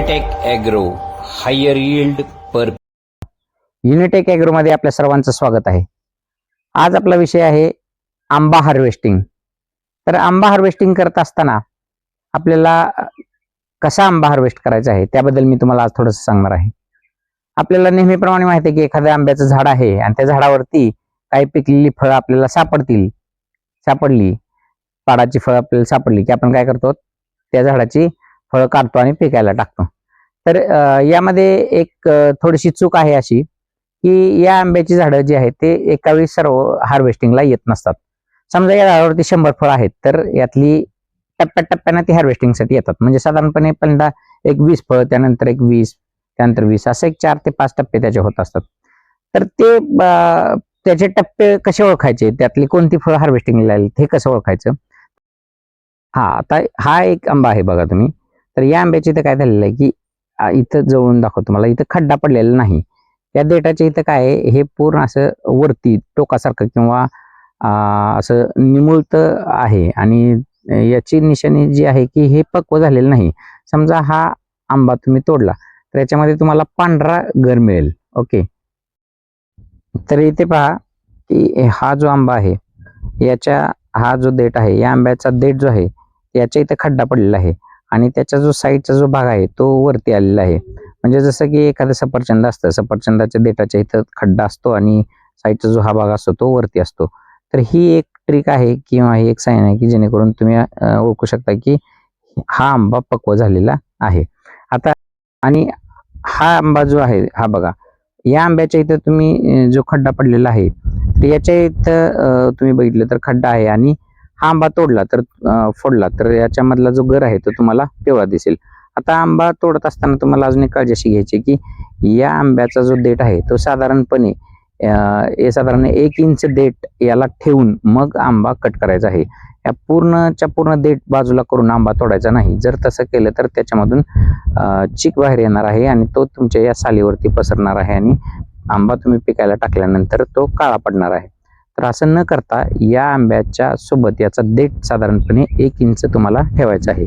Unitech agro higher yield per Unitech ॲग्रोमध्ये आपल्या सर्वांचं स्वागत आहे. आज आपला विषय आहे आंबा हार्वेस्टिंग तर आंबा हार्वेस्टिंग करत असताना आपल्याला कसा आंबा हार्वेस्ट करायचा आहे त्याबद्दल मी तुम्हाला आज थोडंसं सांगणार आहे. आपल्याला नेहमीप्रमाणे माहिती आहे की एखाद्या आंब्याचं झाड आहे आणि त्या झाडावरती काही पिकलेली फळं आपल्याला सापडतील सापडली. पाडाची फळं आपल्याला सापडली की आपण काय करतो? त्या झाडाची फळं काढतो आणि पिकायला टाकतो. तर यामध्ये एक थोडीशी चूक आहे अशी की या आंब्याची झाडं जी आहेत ते एका वेळी सर्व हार्वेस्टिंगला येत नसतात. समजा या झाडावरती शंभर फळं आहेत तर यातली टप्प्याटप्प्यानं ती हार्वेस्टिंगसाठी येतात. म्हणजे साधारणपणे पहिल्यांदा एक वीस फळं त्यानंतर एक वीस त्यानंतर वीस असं एक चार ते पाच टप्पे त्याचे होत असतात. तर ते त्याचे टप्पे कसे ओळखायचे? त्यातली कोणती फळं हार्वेस्टिंगला येईल हे कसं ओळखायचं? हा आता हा एक आंबा आहे बघा तुम्ही. तर या आंब्याची इथं काय झालेलं आहे की इथं जवळून दाखवतो मला इथं खड्डा पडलेला नाही. त्या देठाच्या इथं काय आहे हे पूर्ण असं वरती टोकासारखं किंवा असं निमुळत आहे. आणि याची निशाणी जी आहे की हे पक्व झालेलं नाही. समजा हा आंबा तुम्ही तोडला तर याच्यामध्ये तुम्हाला पांढरा गर मिळेल. ओके? तर इथे पहा की हा जो आंबा आहे याच्या हा जो देठ आहे या आंब्याचा देठ जो आहे याच्या इथं खड्डा पडलेला आहे. आणि त्याचा जो साईडचा जो भाग आहे तो वरती आलेला आहे. म्हणजे जसं की एखादं सफरचंद असतं सफरचंदाच्या देठाच्या इथं खड्डा असतो आणि साईडचा जो हा भाग असतो तो वरती असतो. तर ही एक ट्रिक आहे किंवा ही एक साईन आहे की जेणेकरून तुम्ही ओळखू शकता की हा आंबा पक्व झालेला आहे. आता आणि हा आंबा जो आहे हा बघा या आंब्याच्या इथं तुम्ही जो खड्डा पडलेला आहे तर याच्या इथं तुम्ही बघितलं तर खड्डा आहे आणि हा आंबा तोडला तर फोडला. तर याच्यामधला जो गर आहे तो तुम्हाला पिवळा दिसेल. आता आंबा तोडत असताना तुम्हाला अजून एक काळजी अशी घ्यायची की या आंब्याचा जो देठ आहे तो साधारणपणे हे साधारण एक इंच देठ याला ठेवून मग आंबा कट करायचा आहे. या पूर्णच्या पूर्ण देठ बाजूला करून आंबा तोडायचा नाही. जर तसं केलं तर त्याच्यामधून चिक बाहेर येणार आहे आणि तो तुमच्या या सालीवरती पसरणार आहे आणि आंबा तुम्ही पिकायला टाकल्यानंतर तो काळा पडणार आहे. प्रासन न करता या आंब्याच्या सोबत याचा देठ साधारणपणे एक इंच तुम्हाला ठेवायचा आहे.